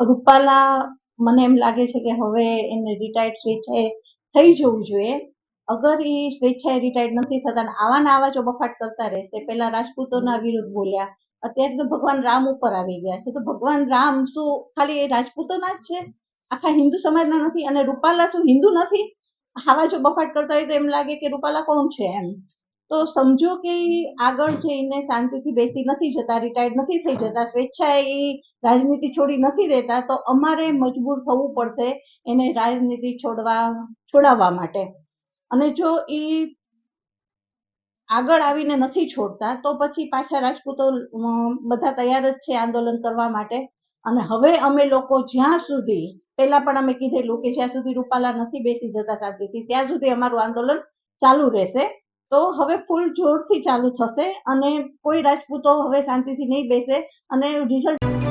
રૂપાલા મને એમ લાગે છે કે હવે એને રિટાયર્ડ સ્વેચ્છાએ થઈ જવું જોઈએ. અગર એ સ્વેચ્છાએ રિટાયર્ડ નથી થતા આવા ને આવા જો બફાટ કરતા રહેશે, પેલા રાજપૂતોના વિરુદ્ધ બોલ્યા, અત્યારે તો ભગવાન રામ ઉપર આવી ગયા છે. તો ભગવાન રામ શું ખાલી એ રાજપૂતોના જ છે? આખા હિન્દુ સમાજના નથી અને રૂપાલા શું હિન્દુ નથી? આવા જો બફાટ કરતા હોય તો એમ લાગે કે રૂપાલા કોણ છે એમ? તો સમજો કે આગળ જઈને શાંતિથી બેસી નથી જતા રિટાયર્ડ નથી થઈ જતા, સ્વેચ્છાએ એ રાજનીતિ છોડી નથી દેતા, તો અમારે મજબૂર થવું પડશે એને રાજનીતિ છોડવા, છોડાવવા માટે. અને જો એ આગળ આવીને નથી છોડતા, તો પછી પાછા રાજપૂતો બધા તૈયાર જ છે આંદોલન કરવા માટે. અને હવે અમે લોકો જ્યાં સુધી, પહેલા પણ અમે કીધેલું કે જ્યાં સુધી રૂપાલા નથી બેસી જતા શાંતિથી, ત્યાં સુધી અમારું આંદોલન ચાલુ રહેશે. તો હવે ફૂલ જોરથી ચાલુ થશે અને કોઈ રાજપૂતો હવે શાંતિથી નહીં બેસે અને રિઝલ્ટ